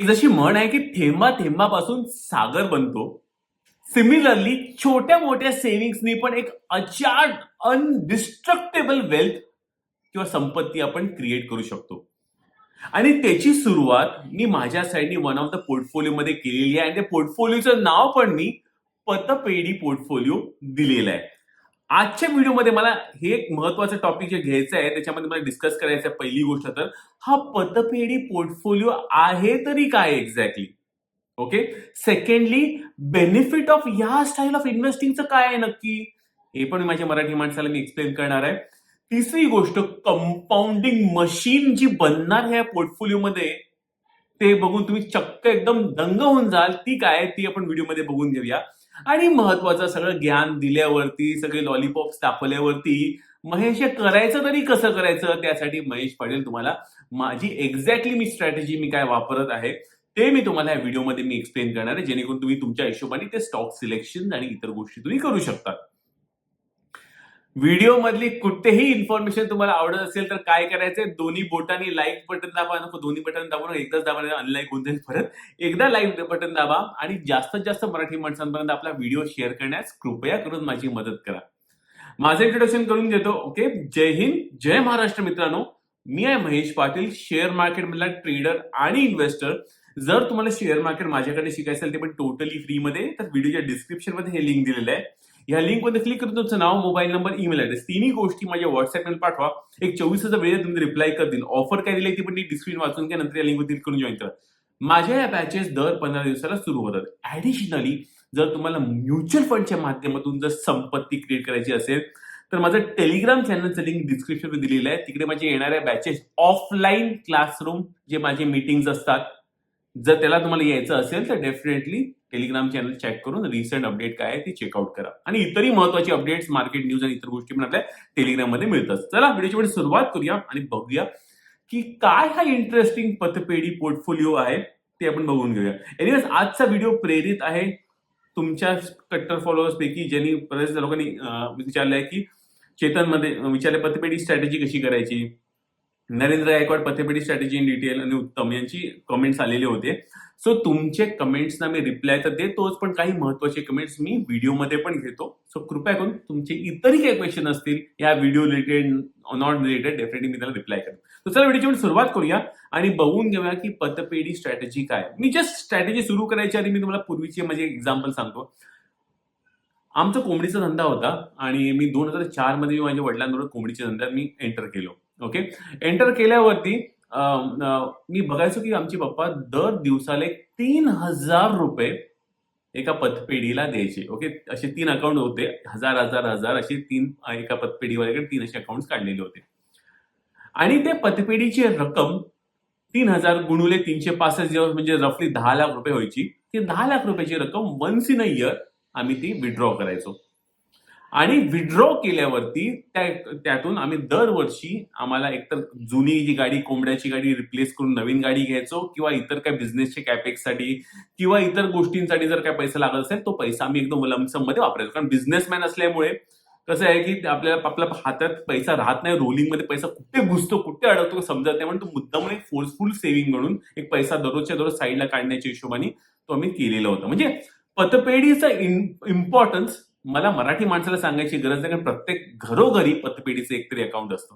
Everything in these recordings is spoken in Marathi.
एक जशी म्हण आहे की थेंबा थेंबापासून सागर बनतो. सिमिलरली छोट्या मोठ्या सेव्हिंग्सनी पण एक अचाट अनडिस्ट्रक्टेबल वेल्थ किंवा संपत्ती आपण क्रिएट करू शकतो. आणि त्याची सुरुवात मी माझ्या साईडनी वन ऑफ द पोर्टफोलिओ मध्ये केलेली आहे. आणि त्या पोर्टफोलिओचं नाव पण मी पतपेढी पोर्टफोलिओ दिलेलं आहे. आजच्या व्हिडिओमध्ये मला हे एक महत्वाचं टॉपिक जे घ्यायचं आहे त्याच्यामध्ये मला डिस्कस करायचं आहे पहिली गोष्ट तर हा पतपेढी पोर्टफोलिओ आहे तरी काय exactly okay secondly benefit of या स्टाईल ऑफ इन्व्हेस्टिंगचं काय आहे नक्की? हे पण माझ्या मराठी माणसाला मी एक्सप्लेन करणार आहे. तिसरी गोष्ट कंपाऊंडिंग मशीन जी बनणार ह्या पोर्टफोलिओमध्ये ते बघून तुम्ही चक्क एकदम दंग होऊन जाल. ती काय ती आपण व्हिडिओमध्ये बघून घेऊया. आणि महत्वाचं सगळं ज्ञान दिल्यावरती सगळे लॉलीपॉप्स दाखवल्यावरती महेश हे करायचं तरी कसं करायचं? त्यासाठी महेश पाटील तुम्हाला माझी एक्झॅक्टली मी स्ट्रॅटेजी मी काय वापरत आहे ते मी तुम्हाला या व्हिडिओमध्ये मी एक्सप्लेन करणार आहे. जेणेकरून तुम्ही तुमच्या हिशोबाने ते स्टॉक सिलेक्शन आणि इतर गोष्टी तुम्ही करू शकता. व्हिडिओ मधली कुठेही इन्फॉर्मेशन तुम्हाला आवडत असेल तर काय करायचंय? दोन्ही बोटांनी लाईक बटन दाबा नको दोन्ही बटन दाबा एकदाच दाबा अनलाईक होऊन जाईल परत. एकदा लाईक बटन दाबा आणि जास्तीत जास्त मराठी माणसांपर्यंत आपला व्हिडिओ शेअर करण्यास कृपया करून माझी मदत करा. माझं इंट्रोडक्शन करून घेतो ओके जय हिंद जय महाराष्ट्र मित्रांनो. मी आहे महेश पाटील शेअर मार्केटमधला ट्रेडर आणि इन्व्हेस्टर जर तुम्हाला शेअर मार्केट माझ्याकडे शिकायचं असेल ते पण टोटली फ्रीमध्ये तर व्हिडिओच्या डिस्क्रिप्शनमध्ये हे लिंक दिलेलं आहे. या लिंकमध्ये क्लिक करून तुमचं नाव मोबाईल नंबर ईमेल ऍड्रेस तिन्ही गोष्टी माझ्या व्हॉट्सअपवर पाठवा. एक चोवीस हजार वेळेत तुम्ही रिप्लाय करतील. ऑफर काय दिली ती पण ती डिस्क्रिप्शन वाचून घ्या नंतर या लिंकवर क्लिक करून जॉईन करा. माझ्या या बॅचेस दर पंधरा दिवसाला सुरू होतात. ऍडिशनली जर तुम्हाला म्युच्युअल फंडच्या माध्यमातून जर संपत्ती क्रिएट करायची असेल तर माझं टेलिग्राम चॅनलचं लिंक डिस्क्रिप्शनमध्ये दिलेलं आहे. तिकडे माझे येणाऱ्या बॅचेस ऑफलाईन क्लासरूम जे माझे मीटिंग्स असतात जर त्याला तुम्हाला यायचं असेल तर डेफिनेटली टेलिग्राम चॅनल चेक करून रिसेंट अपडेट काय आहे ती चेकआउट करा. आणि इतरही महत्वाची अपडेट्स मार्केट न्यूज आणि इतर गोष्टी पण आपल्या टेलिग्राममध्ये मिळतात. चला व्हिडिओची पुढे सुरुवात करूया आणि बघूया की काय हा इंटरेस्टिंग पतपेढी पोर्टफोलिओ आहे ते आपण बघून घेऊया. एनिवेज आजचा व्हिडिओ प्रेरित आहे तुमच्या कट्टर फॉलोअर्स पैकी ज्यांनी बरेच लोकांनी विचारलंय की चेतनमध्ये विचारले पतपेढी स्ट्रॅटेजी कशी करायची? नरेंद्र गायकवाड पतपेढी स्ट्रॅटेजी इन डिटेल आणि उत्तम यांची कमेंट्स आलेले होते. सो तुमचे कमेंट्सना मी रिप्लाय तर देतोच पण काही महत्त्वाचे कमेंट्स मी व्हिडिओमध्ये पण घेतो. सो कृपया करून तुमचे इतरही काही क्वेश्चन असतील या video related not related definitely मी त्याला रिप्लाय करेन. तर चला व्हिडिओची सुरुवात करूया आणि बघून घेऊया की पतपेढी स्ट्रॅटेजी काय. मी जस्ट स्ट्रॅटेजी सुरू करायची आधी मी तुम्हाला पूर्वीचे माझे एक्झाम्पल सांगतो. आमचा कोंबडीचा धंदा होता आणि मी दोन हजार चारमध्ये मी माझ्या वडिलांबरोबर कोंबडीच्या धंद्यात मी एंटर केलो. ओके एंटर केल्यावरती मी बघायचो की आमचे पप्पा दर दिवसाला तीन हजार रुपये एका पतपेढीला द्यायचे. ओके असे तीन अकाउंट होते. हजार हजार हजार असे तीन एका पतपेढीवाल्याकडे तीन असे अकाउंट काढलेले होते. आणि ते पतपेढीची रक्कम तीन हजार गुणुले तीनशे पासष्ट दिवस म्हणजे रफली दहा लाख रुपये व्हायची ती दहा लाख रुपयाची रक्कम वन्स इन अ इयर आम्ही ती विड्रॉ करायचो. आणि विड्रॉ केल्यावरती त्या त्यातून आम्ही दरवर्षी आम्हाला एकतर जुनी जी गाडी कोंबड्याची गाडी रिप्लेस करून नवीन गाडी घ्यायचो किंवा इतर काय बिझनेसचे कॅपेक्ससाठी किंवा इतर गोष्टींसाठी जर काय पैसा लागत असेल तो पैसा आम्ही एकदम लमसममध्ये वापरायचो. कारण बिझनेसमॅन असल्यामुळे कसं आहे की आपल्याला आपल्या हातात पैसा राहत नाही रोलिंगमध्ये पैसा कुठे घुसतो कुठे अडकतो समजत नाही. म्हणून तो मुद्दाम एक फोर्सफुल सेव्हिंग म्हणून एक पैसा दररोजच्या दररोज साईडला काढण्याच्या हिशोबाने तो आम्ही केलेला होता. म्हणजे पतपेढीचा इम्पॉर्टन्स मला मराठी माणसाला सांगायची गरज नाही कारण प्रत्येक घरोघरी पतपेढीचं एकतरी अकाउंट असतं.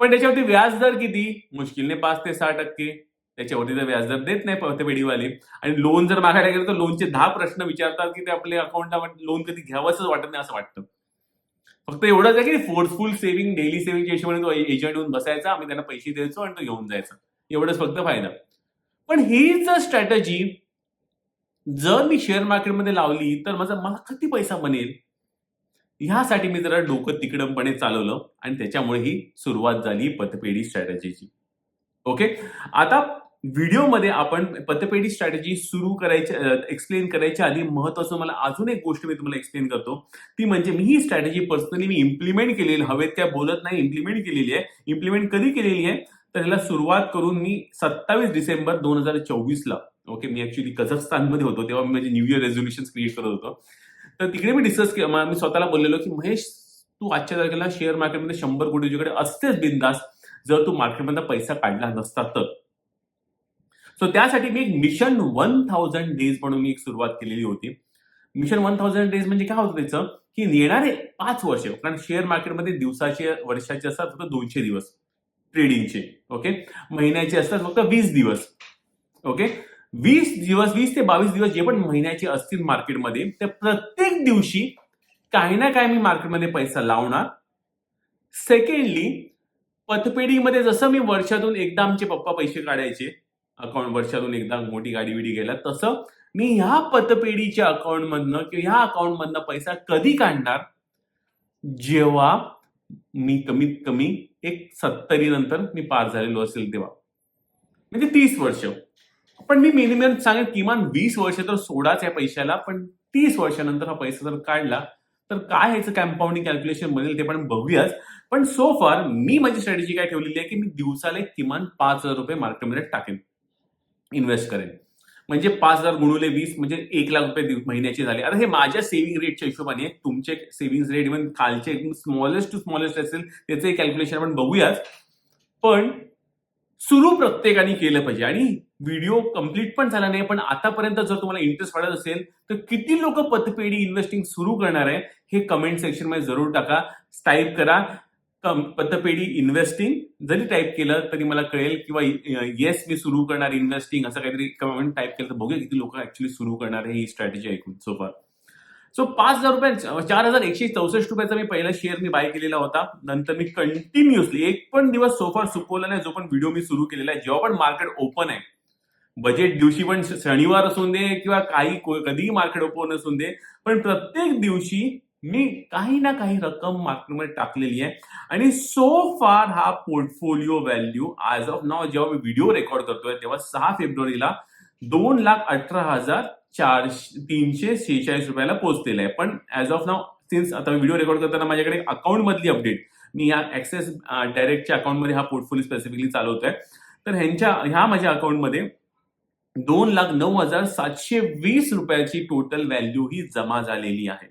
पण त्याच्यावरती व्याजदर किती? मुश्किलने पाच ते सहा टक्के. त्याच्यावरती तर व्याजदर देत नाही पतपेढीवाले. आणि लोन जर मागायला गेलं तर लोनचे दहा प्रश्न विचारतात की ते आपल्या अकाउंटला लोन कधी घ्यावंच वाटत नाही असं वाटतं. फक्त एवढंच आहे की फोर्सफुल सेव्हिंग डेली सेव्हिंगच्या हिशोबाने तो एजंट येऊन बसायचा आम्ही त्यांना पैसे द्यायचो आणि तो घेऊन जायचा. एवढंच फक्त फायदा पण ही स्ट्रॅटजी जर मी शेअर मार्केटमध्ये लावली तर माझा मला किती पैसा बनेल? ह्यासाठी मी जरा डोकं तिकडमपणे चालवलं आणि त्याच्यामुळे ही सुरुवात झाली पतपेढी स्ट्रॅटेजीची ओके आता व्हिडिओमध्ये आपण पतपेढी स्ट्रॅटेजी सुरू करायच्या एक्सप्लेन करायच्या आधी महत्वाचं मला अजून एक गोष्ट मी तुम्हाला एक्सप्लेन करतो. ती म्हणजे मी ही स्ट्रॅटेजी पर्सनली मी इम्प्लिमेंट केलेली हवेत काय बोलत नाही इम्प्लिमेंट केलेली आहे. इम्प्लिमेंट कधी केलेली आहे? तर ह्याला सुरुवात करून मी सत्तावीस डिसेंबर दोन हजार चोवीसला ओके मी ऍक्च्युली कझाकस्तानमध्ये होतो तेव्हा मी माझे न्यू इयर रेझोल्युशन क्रिएट करत होतो. तर तिकडे मी डिस्कस मी स्वतःला बोललेलो की महेश तू आजच्या तारखेला शेअर मार्केटमध्ये शंभर कोटी तुझ्याकडे असतेच बिंदास जर तू मार्केटमधला पैसा काढला नसता तर. सो त्यासाठी मी एक मिशन वन थाउजंड डेज म्हणून मी एक सुरुवात केलेली होती. मिशन वन थाउजंड डेज म्हणजे काय होतं त्याचं? की येणारे पाच वर्ष कारण शेअर मार्केटमध्ये दिवसाचे वर्षाचे असतात फक्त दोनशे दिवस. ट्रेडिंगचे ओके महिन्याचे असतात फक्त वीस दिवस ओके वीस दिवस वीस ते बावीस दिवस जे पण महिन्याचे असतील मार्केटमध्ये ते प्रत्येक दिवशी काही ना काही मी मार्केटमध्ये पैसा लावणार. सेकंडली पतपेढीमध्ये जसं मी वर्षातून एकदा आमचे पप्पा पैसे काढायचे अकाउंट वर्षातून एकदा मोठी गाडी बिडी गेला तसं मी ह्या पतपेढीच्या अकाउंटमधनं किंवा ह्या अकाउंटमधनं पैसा कधी काढणार? जेव्हा मी कमीत कमी एक सत्तरी नंतर मी पार झालेलो असेल तेव्हा. म्हणजे तीस वर्ष. पण मी मिनिमम सांगेन किमान वीस वर्ष तर सोडाच या पैशाला पण तीस वर्षानंतर हा पैसा जर काढला तर काय ह्याचं कॅम्पाऊंडिंग कॅल्क्युलेशन बनेल ते पण बघूयाच. पण सो फार मी माझी स्ट्रॅटेजी काय ठेवलेली आहे की मी दिवसाला एक किमान पाच हजार रुपये मार्केटमध्ये टाकेन. इन्व्हेस्ट करेन. म्हणजे पाच हजार गुणुले वीस म्हणजे एक लाख रुपये महिन्याचे झाले. आता हे माझ्या सेव्हिंग रेटच्या हिशोबाने तुमचे सेव्हिंग रेट इव्हन खालचे स्मॉलेस्ट टू स्मॉलेस्ट असेल त्याचे कॅल्क्युलेशन आपण बघूयाच पण सुरू प्रत्येकाने केलं पाहिजे. आणि व्हिडिओ कंप्लीट पण झाला नाही पण आतापर्यंत जर तुम्हाला इंटरेस्ट वाढत असेल तर किती लोक पतपेढी इन्व्हेस्टिंग सुरू करणार आहे हे कमेंट सेक्शनमध्ये जरूर टाका. टाईप करा. कम- पतपेढी इन्व्हेस्टिंग जरी टाईप केलं तरी मला कळेल किंवा येस मी सुरू करणार इन्व्हेस्टिंग असं काहीतरी कमेंट टाईप केलं तर बघूया किती लोक ऍक्च्युली सुरू करणार आहे ही स्ट्रॅटेजी ऐकून सोफार सो पाच हजार रुपये चार हजार एकशे चौसष्ट रुपयाचा मी पहिला शेअर मी बाय केलेला होता. नंतर मी कंटिन्युअसली एक पण दिवस सोफार चुकवला नाही जो पण व्हिडिओ मी सुरू केलेला आहे जेव्हा पण मार्केट ओपन आहे. बजेट दिवशी पण शनिवार असून दे किंवा काही कधीही मार्केट ओपन असून दे पण प्रत्येक दिवशी मी काही ना काही रक्कम मार्केटमध्ये टाकलेली आहे. आणि सो फार हा portfolio value as of now जेव्हा मी व्हिडिओ रेकॉर्ड करतोय तेव्हा सहा फेब्रुवारीला दोन लाख अठरा हजार चारशे तीनशे शेहेचाळीस रुपयाला पोहोचलेला आहे. पण ऍज ऑफ नाव सिन्स आता व्हिडिओ रेकॉर्ड करताना माझ्याकडे अकाउंट मधली अपडेट मी या ऍक्सेस डायरेक्टच्या अकाउंटमध्ये हा पोर्टफोलिओ स्पेसिफिकली चालवतोय. तर ह्यांच्या ह्या माझ्या अकाउंटमध्ये दोन लाख नऊ हजार सातशे वीस रुपयाची टोटल व्हॅल्यू ही जमा झालेली आहे.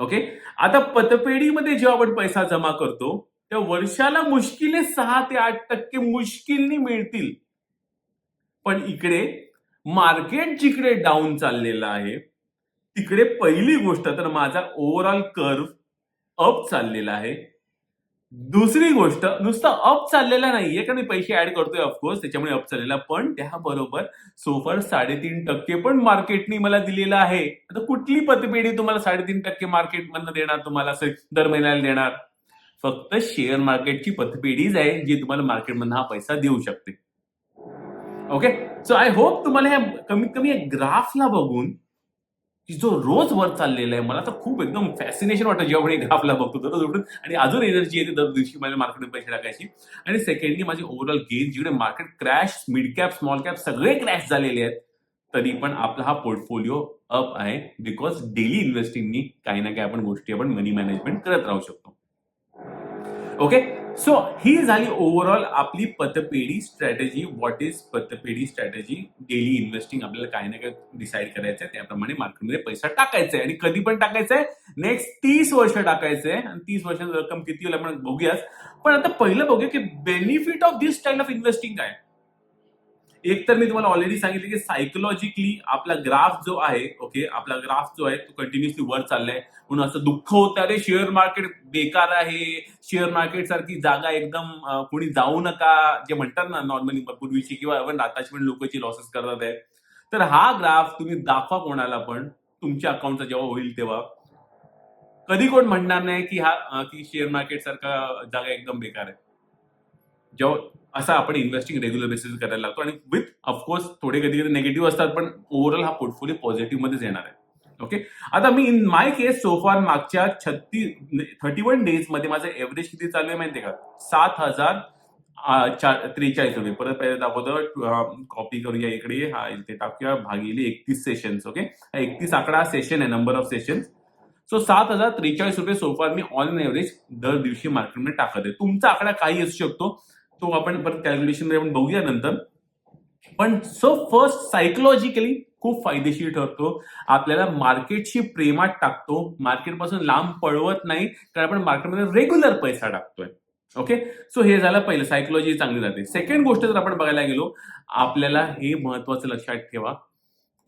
ओके आता पतपेढीमध्ये जेव्हा आपण पैसा जमा करतो त्या वर्षाला मुश्किले सहा ते आठ टक्के मुश्किलनी मिळतील. पण इकडे मार्केट जिकडे डाऊन चाललेलं आहे तिकडे पहिली गोष्ट तर माझा ओव्हरऑल कर्व अप चाललेला आहे. दुसरी गोष्ट नुसतं अप चाललेला नाहीये कारण मी पैसे ऍड करतोय? ऑफकोर्स त्याच्यामुळे अप चाललेला पण त्याबरोबर सोफर साडेतीन टक्के पण मार्केटनी मला दिलेला आहे. आता कुठली पतपेढी तुम्हाला साडेतीन टक्के मार्केटमधनं देणार तुम्हाला दर महिन्याला देणार? फक्त शेअर मार्केटची पतपेढीच आहे जी तुम्हाला मार्केटमधनं हा पैसा देऊ शकते. ओके सो आय होप तुम्हाला ह्या कमीत कमी या ग्राफला बघून की जो रोज वर चाललेला आहे मला तर खूप एकदम फॅसिनेशन वाटतं जेव्हा आपण ग्राफला बघतो दररोज उठून. आणि अजून एनर्जी येते दर दिवशी माझ्या मार्केटमध्ये पैसे टाकायची. आणि सेकंडली माझे ओव्हरऑल गेन जिकडे market crash mid cap small cap सगळे क्रॅश झालेले आहेत तरी पण आपला हा पोर्टफोलिओ अप आहे. बिकॉज डेली इन्व्हेस्टिंगनी काही ना काही आपण गोष्टी आपण मनी मॅनेजमेंट करत राहू शकतो. ओके सो ही झाली ओव्हरऑल आपली पतपेढी स्ट्रॅटेजी व्हॉट इज पतपेढी स्ट्रॅटेजी डेली इन्व्हेस्टिंग आपल्याला काही ना काही डिसाईड करायचं आहे त्याप्रमाणे मार्केटमध्ये पैसा टाकायचा आहे आणि कधी पण टाकायचा आहे नेक्स्ट तीस वर्ष टाकायचं आहे आणि तीस वर्षाची रक्कम किती होईल आपण बघूयाच पण आता पहिलं बघूया की benefit of this style of investing काय? एक तर मी तुम्हाला ऑलरेडी सांगितलं की सायकोलॉजिकली आपला ग्राफ जो आहे ओके आपला ग्राफ जो आहे तो कंटिन्युअसली वर चाललाय. म्हणून असं दुःख होतं अरे शेअर मार्केट बेकार आहे शेअर मार्केट सारखी जागा एकदम कोणी जाऊ नका जे म्हणतात ना नॉर्मली पूर्वीची किंवा इव्हन आताची पण लोकांची लॉसेस करतात आहे तर हा ग्राफ तुम्ही दाखवा कोणाला पण तुमच्या अकाउंटचा जेव्हा होईल तेव्हा. कधी कोण म्हणणार नाही की हा की शेअर मार्केट सारखा जागा एकदम बेकार आहे. जेव्हा असा आपण इन्व्हेस्टिंग रेग्युलर बेसिस करायला लागतो. आणि विथ ऑफकोर्स थोडे कधी कधी निगेटिव्ह असतात पण ओव्हरऑल हा पोर्टफोलिओ पॉझिटिव्ह मध्येच येणार आहे. ओके आता मी इन माय केस सोफार मागच्या छत्तीस थर्टी वन डेजमध्ये माझं एव्हरेज किती चालू आहे माहितीये का? सात हजार त्रेचाळीस रुपये. परत पहिले दाखवतो कॉपी करूया इकडे. हा इथे टाकूया. भागिले एकतीस सेशन्स ओके एकतीस आकडा सेशन आहे नंबर ऑफ सेशन सो सात हजार त्रेचाळीस रुपये सोफार मी ऑन एव्हरेज दर दिवशी मार्केटमध्ये टाकत आहे. तुमचा आकडा काही असू शकतो. तो आपण परत कॅल्क्युलेशनमध्ये आपण बघूया नंतर. पण सो फर्स्ट सायकोलॉजिकली खूप फायदेशीर ठरतो. आपल्याला मार्केटशी प्रेमात टाकतो. मार्केटपासून लांब पळवत नाही. कारण आपण मार्केटमध्ये रेग्युलर पैसा टाकतोय. ओके सो हे झालं पहिलं. सायकोलॉजी चांगली जाते. सेकंड गोष्ट जर आपण बघायला गेलो आपल्याला हे महत्वाचं लक्षात ठेवा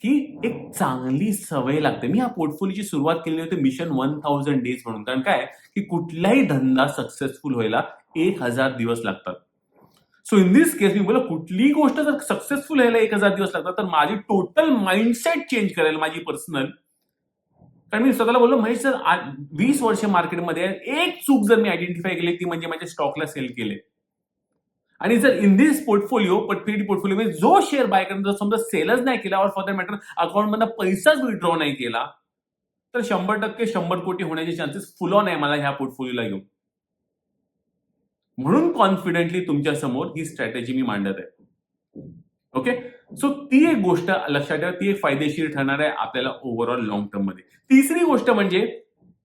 की एक चांगली सवय लागते. मी या पोर्टफोलिओची सुरुवात केली होती मिशन वन थाउजंड डेज म्हणून. कारण काय? की कुठलाही धंदा सक्सेसफुल व्हायला एक हजार दिवस लागतात. सो इन दिस केस मी बोला कुठलीही गोष्ट जर सक्सेसफुल यायला एक हजार दिवस लागतात तर माझी टोटल माइंडसेट चेंज करायला माझी पर्सनल कारण मी स्वतःला बोललो महेश सर वीस वर्ष मार्केटमध्ये एक चूक जर मी आयडेंटिफाय केली ती म्हणजे माझ्या स्टॉकला सेल केले. आणि जर इन दिस पोर्टफोलिओ पटफिडी पोर्टफोलिओ मध्ये जो शेअर बाय करून जर समजा सेलच नाही केला और फॉर दॅट मॅटर अकाउंटमधला पैसाच विड्रॉ नाही केला तर शंभर टक्के शंभर कोटी होण्याचे चान्सेस फुल ऑन आहे मला ह्या पोर्टफोलिओला घेऊन म्हणून कॉन्फिडेंटली तुमच्यासमोर ही स्ट्रॅटेजी मी मांडत आहे. ओके सो ती एक गोष्ट लक्षात ठेवा ती एक फायदेशीर ठरणार आहे आपल्याला ओव्हरऑल लॉंग टर्ममध्ये. तिसरी गोष्ट म्हणजे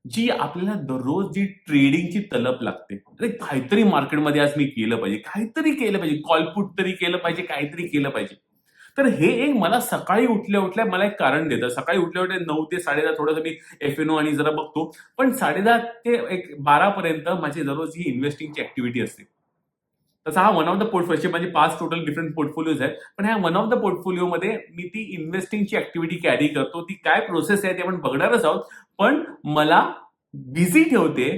जी आपल्याला दररोज जी ट्रेडिंगची तलप लागते अरे काहीतरी मार्केटमध्ये आज मी केलं पाहिजे काहीतरी केलं पाहिजे कॉलपुट तरी केलं पाहिजे काहीतरी केलं पाहिजे. तर हे एक मला सकाळी उठल्या उठल्या मला एक कारण देतं. सकाळी उठल्या उठल्या नऊ ते साडेदहा थोडंसं मी एफ एन ओ आणि जरा बघतो. पण साडेदहा ते एक बारा पर्यंत माझी दररोज ही इन्व्हेस्टिंगची ऍक्टिव्हिटी असते. तसा हा वन ऑफ द पोर्टफोलिओ माझे पाच टोटल डिफरंट पोर्टफोलिओज आहेत. पण ह्या वन ऑफ द पोर्टफोलिओमध्ये मी ती इन्व्हेस्टिंगची ऍक्टिव्हिटी कॅरी करतो. ती काय प्रोसेस आहे ते आपण बघणारच आहोत. पण मला बिझी ठेवते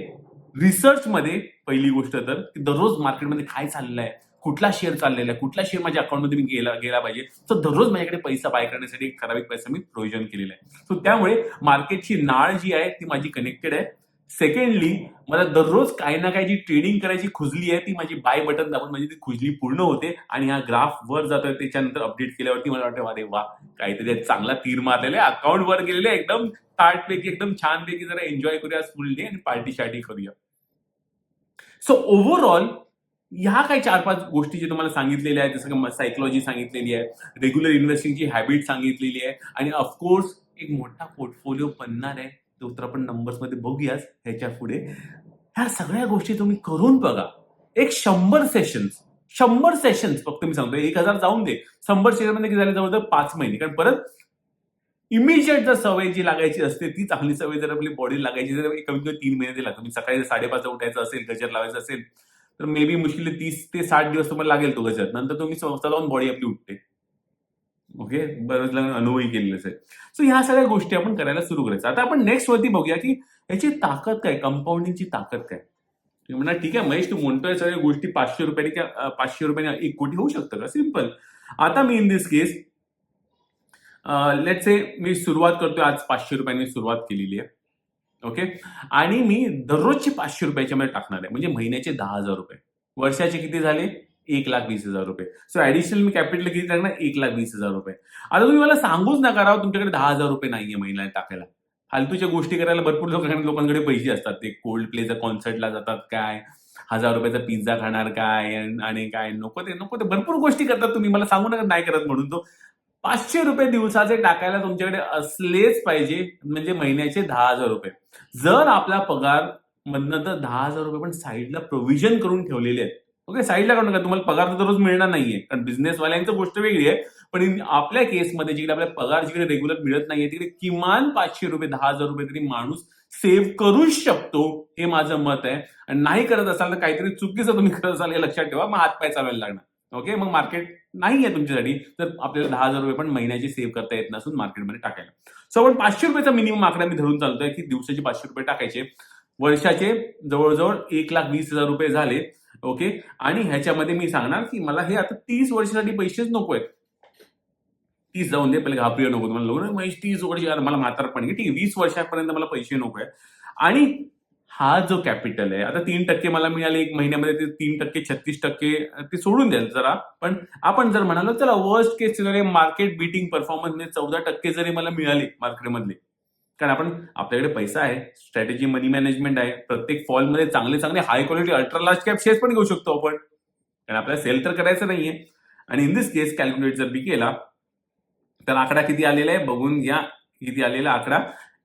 रिसर्चमध्ये पहिली गोष्ट तर की दररोज मार्केटमध्ये काय चाललं आहे कुठला शेअर चाललेला आहे कुठला शेअर माझ्या अकाउंटमध्ये मी गेला गेला पाहिजे तर दररोज माझ्याकडे पैसा बाय करण्यासाठी एक ठराविक पैसा मी प्रोविजन केलेला आहे. सो त्यामुळे मार्केटची नाळ जी आहे ती माझी कनेक्टेड आहे. सेकंडली मला दररोज काही ना काही जी ट्रेडिंग करायची खुजली आहे ती माझी बाय बटन दाबून माझी ती खुजली पूर्ण होते आणि हा ग्राफ वर जातोय त्याच्यानंतर अपडेट केल्यावरती मला वाटतं अरे वा काहीतरी चांगला तीर मारलेला आहे. अकाउंट वर गेलेले एकदम एकदम पैकी एकदम छान पैकी जरा एन्जॉय करूया फुल डे आणि पार्टी शार्टी करूया. सो ओव्हरऑल ह्या काही चार पाच गोष्टी जे तुम्हाला सांगितलेल्या आहेत जसं की सायकोलॉजी सांगितलेली आहे रेग्युलर इन्व्हेस्टिंगची हॅबिट सांगितलेली आहे आणि ऑफकोर्स एक मोठा पोर्टफोलिओ बनणार आहे तो तर आपण नंबर्समध्ये बघूयाच ह्याच्या पुढे. ह्या सगळ्या गोष्टी तुम्ही करून बघा. एक शंभर सेशन्स शंभर सेशन्स फक्त मी सांगतो एक हजार जाऊन दे. शंभर सेशनमध्ये म्हणजे किती झाले? जवळजवळ पाच महिने. कारण परत इमिजिएट जर सवय जी लागायची असते ती चांगली सवय जर आपली बॉडी लागायची जर कमीत कमी तीन महिने ते लागतो सकाळी साडेपाच उठायचं असेल गजर लावायचं असेल तर मे बी मुश्किल तीस ते साठ दिवस तुम्हाला लागेल तो गजर नंतर तुम्ही स्वतः लावून बॉडी आपली उठते. ओके बरंच अनुभवही केलेलंच आहे सो ह्या सगळ्या गोष्टी आपण करायला सुरू करायचं. आता आपण नेक्स्ट वरती बघूया की याची ताकद काय? कंपाऊंडिंगची ताकद काय? तुम्ही म्हणा ठीक आहे महेश तू म्हणतोय सगळ्या गोष्टी पाचशे रुपयाने किंवा पाचशे रुपयाने एक कोटी होऊ शकतं का? सिंपल आता मी इन दिस केस लेट से मी सुरुवात करतोय आज पाचशे रुपयाने सुरुवात केलेली आहे. ओके? आणि मी दररोजचे पाचशे रुपयाच्या मध्ये टाकणार आहे. म्हणजे महिन्याचे दहा हजार रुपये. वर्षाचे किती झाले? एक लाख वीस हजार रुपये. सो ऍडिशनल मी कॅपिटल किती टाकणार? एक लाख वीस हजार रुपये. आता तुम्ही मला सांगूच नका राव तुमच्याकडे दहा हजार रुपये नाहीये महिन्याला टाकायला. फालतूच्या गोष्टी करायला भरपूर लोकांकडे लोकांकडे पैसे असतात. ते कोल्ड प्लेचा कॉन्सर्टला जातात काय? हजार रुपयाचा पिझ्झा खाणार काय? आणि काय? नको ते नको ते. भरपूर गोष्टी करतात तुम्ही. मला सांगू नका नाही करत म्हणून तो. पाचशे रुपये दिवसाचे टाकायला तुमच्याकडे असलेच पाहिजे म्हणजे महिन्याचे दहा हजार रुपये. जर आपला पगार मधनं तर दहा हजार रुपये पण साईडला प्रोव्हिजन करून ठेवलेले आहेत. ओके साईडला करून का तुम्हाला पगार तर दररोज मिळणार नाहीये. कारण बिझनेसवाल्यांचं गोष्ट वेगळी आहे. पण आपल्या केसमध्ये जिकडे आपल्या पगार जिकडे रेग्युलर मिळत नाहीये तिकडे किमान पाचशे रुपये दहा हजार रुपये तरी माणूस सेव्ह करूच शकतो हे माझं मत आहे. आणि नाही करत असाल तर काहीतरी चुकीचं तुम्ही करत असाल हे लक्षात ठेवा मग हातपाय चालवायला लागणार. ओके मग मार्केट नाही आहे तुमच्यासाठी तर आपल्याला दहा हजार रुपये पण महिन्याचे सेव्ह करता येत नसून मार्केटमध्ये टाकायला. सो आपण पाचशे रुपयाचा मिनिमम आकडा मी धरून चालतोय की दिवसाचे पाचशे रुपये टाकायचे. वर्षाचे जवळजवळ एक लाख वीस हजार रुपये झाले ओके आणि ह्याच्यामध्ये मी सांगणार की मला हे आता तीस वर्षासाठी पैसेच नको आहेत. तीस जाऊन दे पहिले घाबरू नको तुम्हाला लोक महेश तीस वर्ष मला म्हातारपण ठीक आहे वीस वर्षापर्यंत मला पैसे नको आहे आणि हा जो कॅपिटल आहे आता तीन टक्के मला मिळाले एक महिन्यामध्ये ते तीन टक्के छत्तीस टक्के ते सोडून द्याल जरा. पण आपण जर म्हणालो चला worst case scenario market beating performance चौदा टक्के जरी मला मिळाले मार्केटमधले कारण आपण आपल्याकडे पैसा आहे स्ट्रॅटेजी मनी मॅनेजमेंट आहे प्रत्येक फॉलमध्ये चांगले चांगले high quality ultra large cap shares पण घेऊ शकतो आपण. कारण आपल्याला सेल तर करायचं नाहीये. आणि इन दिस केस कॅल्क्युलेट जर बी केला तर आकडा किती आलेला आहे? बघून घ्या किती आलेला आकडा?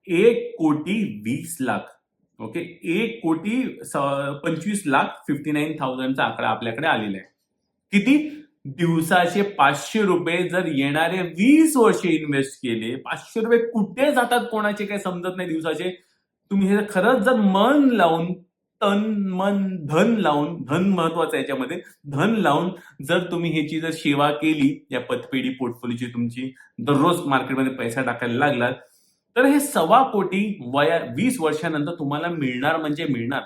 एक कोटी वीस लाख. ओके? एक कोटी पंचवीस लाख फिफ्टी नाईन थाउजंडचा आकडा आपल्याकडे आलेला आहे. किती? दिवसाचे पाचशे रुपये जर येणारे वीस वर्षे इन्व्हेस्ट केले पाचशे रुपये कुठे जातात कोणाचे काही समजत नाही दिवसाचे? तुम्ही हे खरंच जर मन लावून तन मन धन लावून धन महत्वाचं आहे याच्यामध्ये धन लावून जर तुम्ही ह्याची जर सेवा केली या पतपेढी पोर्टफोलिओची तुमची दररोज मार्केटमध्ये पैसा टाकायला लागला तर हे सव्वा कोटी वया वीस वर्षानंतर तुम्हाला मिळणार म्हणजे मिळणार.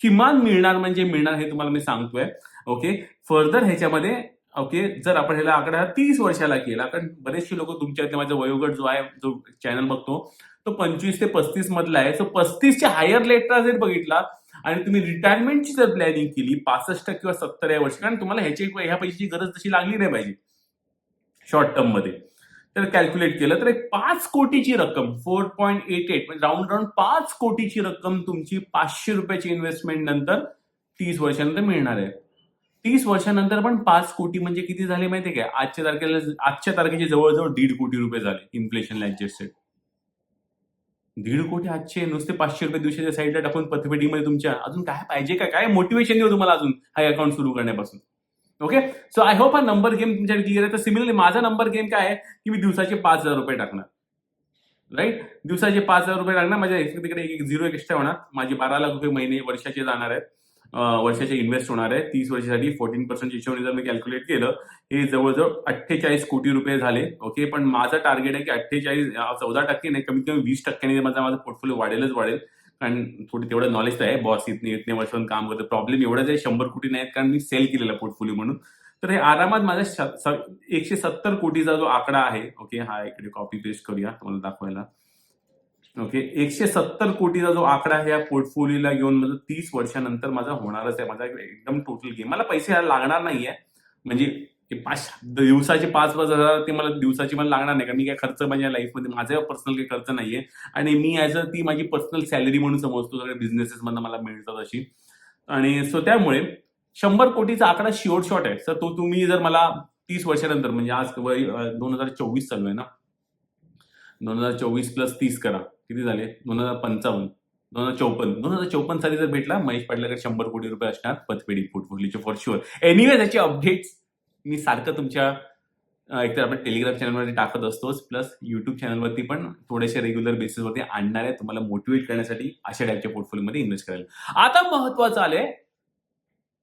किमान मिळणार म्हणजे मिळणार हे तुम्हाला मी सांगतोय. ओके? फर्दर ह्याच्यामध्ये ओके? जर आपण ह्याला आकडा तीस वर्षाला केला कारण बरेचसे लोक तुमच्यातले माझा वयोगट जो आहे जो चॅनल बघतो तो पंचवीस ते पस्तीस मधला आहे. सो पस्तीसच्या हायर लेटर जर बघितला आणि तुम्ही रिटायरमेंटची जर प्लॅनिंग केली पासष्ट किंवा सत्तर या वर्षी कारण तुम्हाला ह्याची ह्या पैशाची गरज तशी लागली नाही पाहिजे. शॉर्ट टर्ममध्ये. तर कॅल्क्युलेट केलं तर एक पाच कोटीची रक्कम फोर पॉईंट एट एट म्हणजे राऊंड राऊंड पाच कोटीची रक्कम तुमची पाचशे रुपयाची इन्व्हेस्टमेंट नंतर तीस वर्षानंतर मिळणार आहे. तीस वर्षानंतर पण पाच कोटी म्हणजे किती झाले माहितीये काय आजच्या तारखेला आजच्या तारखेचे जवळजवळ दीड कोटी रुपये झाले इन्फ्लेशनला ऍडजस्टेड दीड कोटी आजचे नुसते पाचशे रुपये दिवसाच्या साईडला टाकून पतपेढीमध्ये तुमच्या अजून काय पाहिजे काय काय मोटिवेशन देऊ तुम्हाला अजून? हा अकाउंट सुरू करण्यापासून. ओके सो आय होप हा नंबर गेम तुमच्याकडे क्लिअर आहे. तर सिमिलरली माझा नंबर गेम काय आहे? की मी दिवसाचे पाच हजार रुपये टाकणार. राईट दिवसाचे पाच हजार रुपये टाकणार. माझ्या एक्स तिकडे एक झिरो एक्स्ट्रा होणार. माझे बारा लाख रुपये महिने वर्षाचे जाणार आहेत. वर्षाचे इन्व्हेस्ट होणार आहे तीस वर्षासाठी फोर्टीन पर्सेंट हिशोबाने जर मी कॅल्क्युलेट केलं हे जवळजवळ अठ्ठेचाळीस कोटी रुपये झाले. ओके पण माझं टार्गेट आहे की अठ्ठेचाळीस चौदा टक्के नाही कमीत कमी वीस टक्क्याने माझा माझा पोर्टफोलिओ वाढेलच वाढेल. कारण थोडी तेवढं नॉलेज तर आहे. बॉस इथने इतने वर्षांत काम करतो. प्रॉब्लेम एवढंच आहे शंभर कोटी नाहीत कारण मी सेल केलेला पोर्टफोलिओ म्हणून. तर हे आरामात माझा एकशे सत्तर कोटीचा जो आकडा आहे ओके हा इकडे कॉपी पेस्ट करूया तुम्हाला दाखवायला. ओके एकशे सत्तर कोटीचा जो आकडा आहे या पोर्टफोलिओला घेऊन माझा तीस वर्षानंतर माझा होणारच आहे. माझा एकदम टोटल गेम मला पैसे लागणार नाहीये. म्हणजे हे पाच दिवसाचे पाच पाच हजार ते मला दिवसाची मला लागणार नाही का मी काय खर्च माझ्या लाईफमध्ये माझा पर्सनल काही खर्च नाहीये. आणि मी ॲज अ ती माझी पर्सनल सॅलरी म्हणून समजतो सगळ्या बिझनेसेसमधनं मला मिळतात अशी. आणि सो त्यामुळे शंभर कोटीचा आकडा शॉर्ट शॉट आहे. तर तो तुम्ही जर मला तीस वर्षानंतर म्हणजे आज वय दोन हजार चोवीस चालू आहे ना? दोन हजार चोवीस प्लस तीस करा. किती झाले? दोन हजार पंचावन्न. दोन हजार चौपन्न. दोन हजार चौपन्न साली जर भेटला महेश पाटलाकडे शंभर कोटी रुपये असणार पतपेढी पोर्टफोलिओचे फॉर शुअर एनिवे त्याचे अपडेट्स मी सारखं तुमच्या एकतर आपण टेलिग्राम चॅनलवरती टाकत असतोच प्लस युट्यूब चॅनलवरती पण थोडेसे रेग्युलर बेसिसवरती आणणार आहे. तुम्हाला मोटिवेट करण्यासाठी अशा टाईपच्या पोर्टफोलिओमध्ये इन्व्हेस्ट करायला आता महत्वाचं आलंय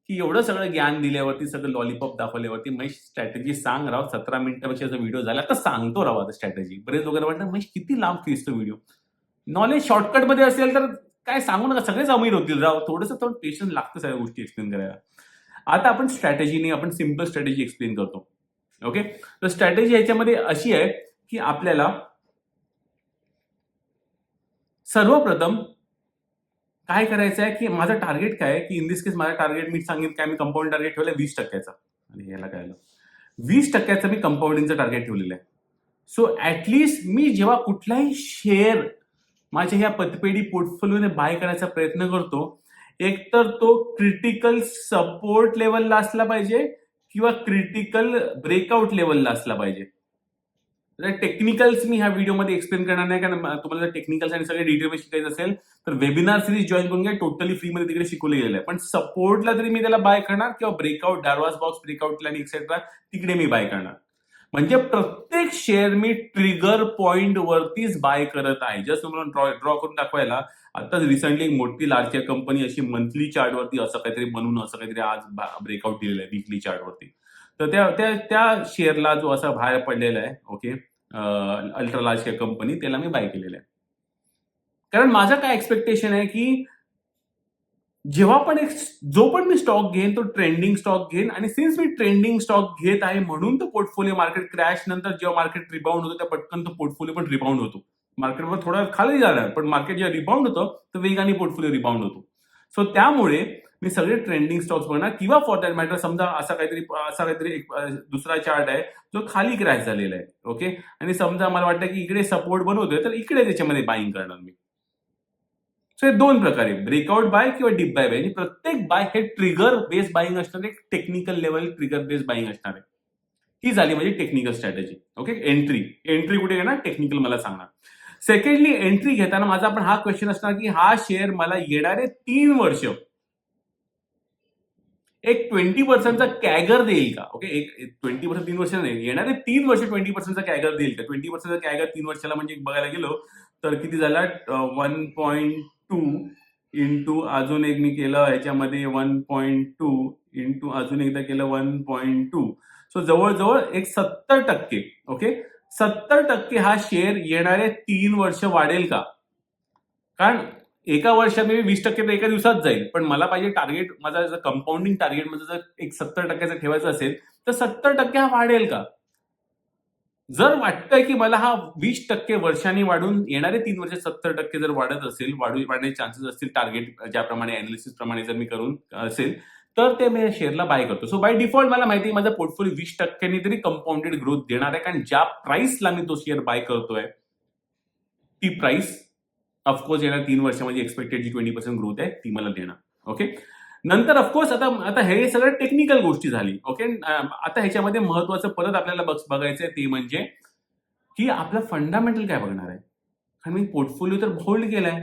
की एवढं सगळं ज्ञान दिल्यावरती सगळं लॉलीपॉप दाखवल्यावरती महेश स्ट्रॅटेजी सांग राव. सतरा मिनिटापेक्षा व्हिडिओ झाला तर सांगतो राव आता स्ट्रॅटेजी बरेच वगैरे वाटतं महेश किती लांब खेचतो व्हिडिओ नॉलेज शॉर्टकटमध्ये असेल तर काय सांगू नका. सगळेच अमीर होतील राव. थोडंसं थोडं पेशन्स लागतं सगळ्या गोष्टी एक्सप्लेन करायला. आता आपण स्ट्रॅटेजीने आपण सिंपल स्ट्रॅटेजी एक्सप्लेन करतो. ओके तर स्ट्रॅटेजी याच्यामध्ये अशी आहे की आपल्याला सर्वप्रथम काय करायचं आहे की माझं टार्गेट काय आहे? की इन दिस केस माझं टार्गेट मी सांगेन काय? मी कंपाऊंड टार्गेट ठेवलं वीस टक्क्याचा. आणि याला काय आलं? वीस टक्क्याचं मी कंपाऊंडिंगचं टार्गेट ठेवलेलं आहे. सो ऍटलीस्ट मी जेव्हा कुठलाही शेअर माझ्या ह्या पतपेढी पोर्टफोलिओने बाय करायचा प्रयत्न करतो एकतर तो क्रिटिकल सपोर्ट लेवलला असला पाहिजे किंवा क्रिटिकल ब्रेकआउट लेवलला असला पाहिजे. टेक्निकल्स मी ह्या व्हिडिओमध्ये एक्सप्लेन करणार नाही कारण तुम्हाला जर टेक्निकल्स आणि सगळे डिटेल शिकायचं असेल तर वेबिनार सिरीज जॉईन करून घ्या टोटली फ्रीमध्ये तिकडे शिकवलं गेले आहे. पण सपोर्टला तरी मी त्याला बाय करणार किंवा ब्रेकआउट डारवास बॉक्स ब्रेकआउटला आणि एक्सेट्रा तिकडे मी बाय करणार. म्हणजे प्रत्येक शेअर मी ट्रिगर पॉइंट वरतीच बाय करत आहे. जस्ट तुम्हाला ड्रॉ ड्रॉ करून दाखवायला. आताच रिसेंटली एक मोठी लार्ज कंपनी अशी मंथली चार्ट वरती असं काहीतरी बनवून असं काहीतरी आज ब्रेकआउट दिलेलं आहे वीकली चार्ट वरती. तर त्या त्या त्या शेअरला जो असा बाहेर पडलेला आहे ओके अल्ट्रा लार्ज कंपनी त्याला मी बाय केलेलं आहे. कारण माझं काय एक्सपेक्टेशन आहे की जेव्हा पण एक जो पण मी स्टॉक घेईन तो ट्रेंडिंग स्टॉक घेईन आणि सिन्स मी ट्रेंडिंग स्टॉक घेत आहे म्हणून तो पोर्टफोलिओ मार्केट क्रॅश नंतर जेव्हा मार्केट रिबाउंड होतो त्या पटकन तो पोर्टफोलिओ पण रिबाउंड होतो. मार्केटवर थोडा खाली जाणार पण मार्केट जेव्हा रिबाउंड होतं तर वेगाने पोर्टफोलिओ रिबाउंड होतो. सो त्यामुळे मी सगळे ट्रेंडिंग स्टॉक्स बघणार. किंवा फॉर दॅट मॅटर समजा असा काहीतरी असा काहीतरी एक दुसरा चार्ट आहे जो खाली क्रॅश झालेला आहे. ओके आणि समजा मला वाटतं की इकडे सपोर्ट बनवतोय तर इकडे त्याच्यामध्ये बाईंग करणार मी. सो हे दोन प्रकारे ब्रेकआउट बाय किंवा डीप बाय बाय आणि प्रत्येक बाय हे ट्रिगर बेस बाईंग असणार. आहे technical level trigger base buying असणार आहे. ही झाली माझी technical strategy okay entry entry कुठे घेणार? टेक्निकल मला सांगणार. सेकंडली एंट्री घेताना माझा पण हा क्वेश्चन असणार की हा शेअर मला येणारे तीन वर्ष. एक ट्वेंटी पर्सेंटचा कॅगर देईल का? ओके एक ट्वेंटी पर्सेंट तीन वर्ष नाही. येणारे तीन वर्ष ट्वेंटी पर्सेंटचा कॅगर देईल का? ट्वेंटी पर्सेंटचा कॅगर तीन वर्षाला म्हणजे बघायला गेलो तर किती झाला? वन पॉईंट टू इंटू अजून एक मी केलं याच्यामध्ये वन पॉईंट टू इंटू अजून एकदा केलं वन पॉईंट टू सो जवळजवळ एक सत्तर टक्के ओके सत्तर टक्के हा शेअर येणारे तीन वर्ष वाढेल का? कारण एका वर्षात मी वीस टक्के तर एका दिवसात जाईल पण मला पाहिजे टार्गेट माझा जर कंपाऊंडिंग टार्गेट माझं जर एक सत्तर टक्क्याचं ठेवायचं असेल तर सत्तर टक्के हा वाढेल का? जर वाटतंय की मला हा वीस टक्के वर्षांनी वाढून येणारे तीन वर्ष सत्तर टक्के जर वाढत असेल वाढू वाढण्याचे चान्सेस असतील टार्गेट ज्याप्रमाणे अनालिसिस प्रमाणे जर मी करून असेल तर ते मी शेअरला बाय करतो. सो बाय डिफॉल्ट मला माहिती आहे माझा पोर्टफोलिओ वीस टक्क्यांनी तरी कंपाऊंडेड ग्रोथ देणार आहे. कारण ज्या प्राइसला मी तो शेअर बाय करतोय ती प्राइस ऑफकोर्स येणार तीन वर्षामध्ये एक्सपेक्टेड जी ट्वेंटी पर्सेंट ग्रोथ आहे ती मला देणार. ओके नंतर ऑफकोर्स आता आता हे सगळं टेक्निकल गोष्टी झाली ओके आता ह्याच्यामध्ये महत्वाचं परत आपल्याला बघ बघायचं ते म्हणजे की आपलं फंडामेंटल काय बघणार आहे? कारण मी पोर्टफोलिओ तर होल्ड केलाय.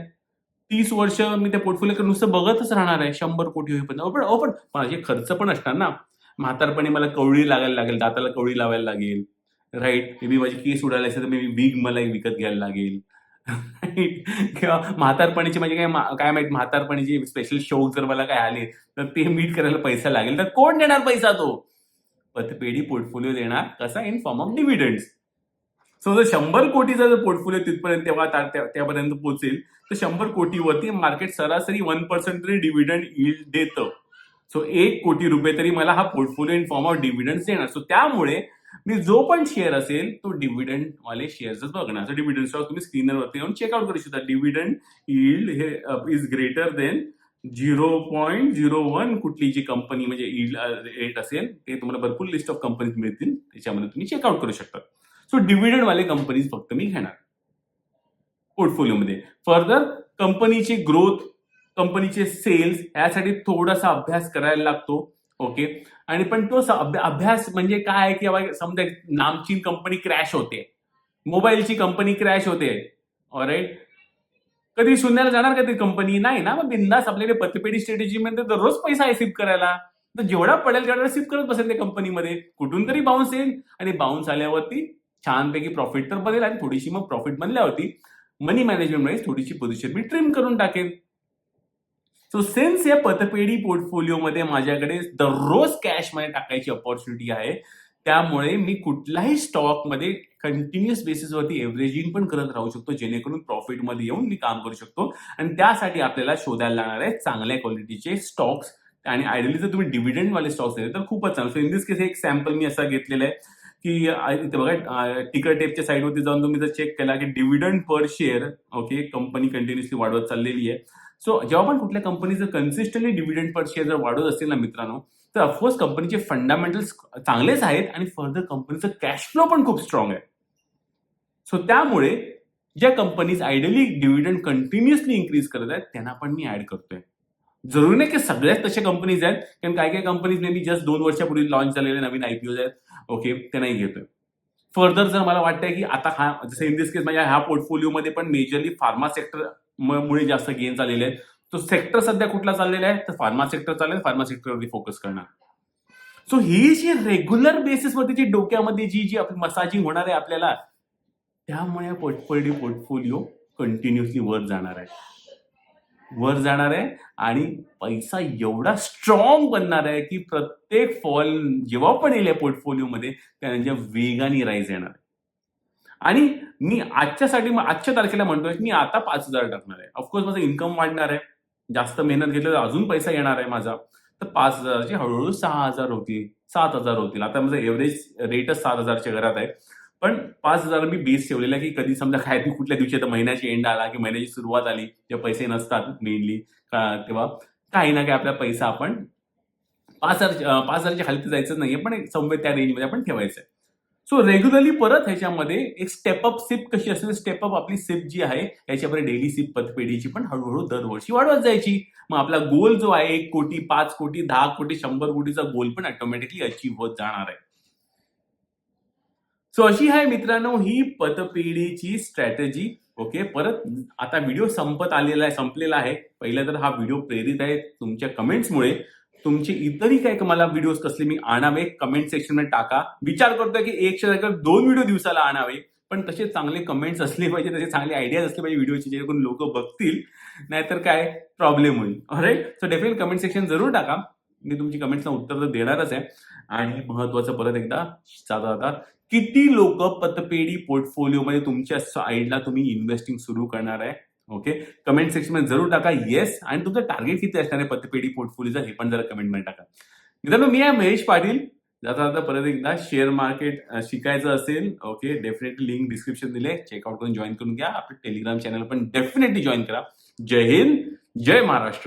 तीस वर्ष मी त्या पोर्टफोलिओ नुसतं बघतच राहणार आहे शंभर कोटी होईपर्यंत. पण ओ पण माझे खर्च पण असणार ना. म्हातारपणी मला कवळी लागायला लागेल दाताला कवळी लावायला लागेल. राईट मे बी माझी केस उडायला असेल तर मे बी विग मला विकत घ्यायला लागेल. किंवा म्हातारपणीचे म्हणजे काय मा- काय माहीत म्हातारपणीचे स्पेशल शो जर मला काय आले तर ते मीट करायला पैसा लागेल. तर कोण देणार पैसा तो? पतपेढी पोर्टफोलिओ देणार कसा? In form of dividend so जर शंभर कोटीचा जर पोर्टफोलिओ तिथपर्यंत तेव्हा त्यापर्यंत पोहोचेल तर शंभर कोटीवरती मार्केट सरासरी वन पर्सेंट तरी डिव्हिडंड yield देतं. सो एक कोटी रुपये तरी मला हा portfolio in form of dividend देणार. सो त्यामुळे मी जो पण शेअर असेल तो डिव्हिडंड वाले शेअर्सच बघणार. सो डिव्हिडंड स्टॉक तुम्ही स्क्रीनवरती येऊन चेकआउट करू शकता. डिव्हिडंड इल्ड हे is greater than zero point zero one कुठली जी कंपनी म्हणजे इल्ड रेट uh, असेल ते तुम्हाला भरपूर लिस्ट ऑफ कंपनीज मिळतील. त्याच्यामध्ये तुम्ही चेकआउट करू शकता. सो डिव्हिडंड वाले कंपनीज फक्त मी घेणार. पोर्टफोलिओमध्ये फर्दर कंपनीची ग्रोथ कंपनीचे सेल्स यासाठी थोडासा अभ्यास करायला लागतो. ओके? आणि पण तो अभ्यास म्हणजे काय आहे की समजा एक नामचीन कंपनी क्रॅश होते. मोबाईलची कंपनी क्रॅश होते. ऑराईट कधी शून्याला जाणार का ती कंपनी नाही ना मग बिंदास आपल्याकडे पतपेढी स्ट्रॅटेजी मध्ये दररोज पैसा आहे सिप करायला. तर जेवढा पडेल तेवढा सिप करत बसेल त्या कंपनीमध्ये कुठून तरी बाउन्स येईल. आणि बाउन्स आल्यावरती छानपैकी प्रॉफिट तर बनेल आणि थोडीशी मग प्रॉफिट बनल्यावरती मनी मॅनेजमेंटमध्ये थोडीशी पोझिशन मी ट्रिम करून टाकेन. सो सेन्स या पतपेढी पोर्टफोलिओमध्ये माझ्याकडे दररोज कॅशमध्ये टाकायची ऑपॉर्च्युनिटी आहे त्यामुळे मी कुठल्याही स्टॉकमध्ये कंटिन्युअस बेसिसवरती एव्हरेजिंग पण करत राहू शकतो जेणेकरून प्रॉफिटमध्ये येऊन मी काम करू शकतो. आणि त्यासाठी आपल्याला शोधायला लागणार आहे चांगल्या क्वालिटीचे स्टॉक्स आणि आयडियली जर तुम्ही डिव्हिडंडवाले स्टॉक्स दिले तर खूपच चांगलं. सो इन दिस केस एक सॅम्पल मी असा घेतलेला आहे की इथे बघा टिकर टेपच्या साईडवरती जाऊन तुम्ही जर चेक केला की dividend per share okay company continuously वाढवत चाललेली आहे. सो जेव्हा पण कुठल्या कंपनीचं कन्सिस्टंटली डिव्हिडंड पर शेअर जर वाढत असेल ना मित्रांनो तर ऑफकोर्स कंपनीचे फंडामेंटल्स चांगलेच आहेत आणि फर्दर कंपनीचं कॅश फ्लो पण खूप स्ट्रॉंग आहे. सो त्यामुळे ज्या companies ideally dividend continuously increase करत आहेत त्यांना पण मी ऍड करतोय. जरुरी नाही की सगळ्याच तशा कंपनीज आहेत कारण काही काही कंपनीज मे बी जस्ट दोन वर्षापूर्वी लॉन्च झालेले नवीन आयपीओ आहेत ओके ते नाही घेतोय. फर्दर जर मला वाटतंय की आता हा जसं इन दिस केस माझ्या ह्या पोर्टफोलिओमध्ये पण मेजरली फार्मा सेक्टर मुळे जास्त गेन झालेले आहेत. तो सेक्टर सध्या कुठला चाललेला आहे? तर फार्मा सेक्टर चालेल फार्मा सेक्टरवरती फोकस करणार. सो ही जी रेग्युलर बेसिसवरती जी डोक्यामध्ये जी जी आपली मसाजिंग होणार आहे आपल्याला त्यामुळे पोर्टफोलिओ पोर्टफोलिओ कंटिन्युअसली वर जाणार आहे. वर जाणार आहे आणि पैसा एवढा स्ट्रॉंग बनणार आहे की प्रत्येक फॉल जेव्हा पण येईल या पोर्टफोलिओमध्ये त्यांच्या वेगाने राईज येणार आहे. आणि मी आजच्यासाठी मग आजच्या तारखेला म्हणतोय की मी आता पाच हजार टाकणार आहे. ऑफकोर्स माझं इन्कम वाढणार आहे. जास्त मेहनत घेतली तर अजून पैसा येणार आहे माझा. तर पाच हजारचे हळूहळू सहा हजार होतील सात हजार होतील. आता माझं एव्हरेज रेटच सात हजारच्या घरात आहे. पण पाच हजार मी बेस ठेवलेला आहे की कधी समजा काय ती कुठल्या दिवशी आता महिन्याची एंड आला की महिन्याची सुरुवात आली तेव्हा पैसे नसतात मेनली तेव्हा काही ना काही आपला पैसा आपण पाच हजार पाच हजारच्या खाली तर जायचं नाहीये पण समवेत त्या रेंजमध्ये आपण ठेवायचं आहे सो रेग्युलरली परत ह्याच्यामध्ये एक स्टेपअप सिप कशी असेल स्टेपअप आपली सिप जी आहे याच्यामध्ये डेली सिप पतपेढीची पण हळूहळू दरवर्षी वाढवत जायची. मग आपला गोल जो आहे एक कोटी पाच कोटी दहा कोटी शंभर कोटीचा गोल पण ऑटोमॅटिकली अचीव्ह होत जाणार आहे. सो अशी आहे मित्रांनो ही पतपेढीची स्ट्रॅटेजी ओके परत आता व्हिडिओ संपत आलेला आहे संपलेला आहे. पहिला तर हा व्हिडिओ प्रेरित आहे तुमच्या कमेंट्समुळे तुमचे इतरही काही मला व्हिडिओज कसले मी आणावे? कमेंट सेक्शनमध्ये टाका. विचार करतोय की एकशे जागेवर दोन व्हिडिओ दिवसाला आणावे. पण तसे चांगले कमेंट्स असले पाहिजे तसे चांगले आयडियाज असले पाहिजे व्हिडिओचे जेणेकरून लोक बघतील. नाहीतर काय प्रॉब्लेम होईल. Right so definite comment section जरूर टाका. मी तुमची कमेंट्सना उत्तर तर देणारच आहे. आणि महत्वाचं परत एकदा जाता जाता किती लोक पतपेढी पोर्टफोलिओमध्ये तुमच्या साईडला तुम्ही इन्व्हेस्टिंग सुरू करणार आहे? ओके कमेंट सेक्शनमध्ये जरूर टाका. येस आणि तुमचं टार्गेट किती असणार आहे? पतपेढी पोर्टफोलिओचं हे पण जरा कमेंटमध्ये टाका. मित्रांनो मी आहे महेश पाटील. जाता जाता परत एकदा शेअर मार्केट शिकायचं असेल ओके डेफिनेटली लिंक डिस्क्रिप्शन दिले. चेकआउट करून जॉईन करून घ्या. आपलं टेलिग्राम चॅनल पण डेफिनेटली जॉईन करा. जय हिंद. जय महाराष्ट्र.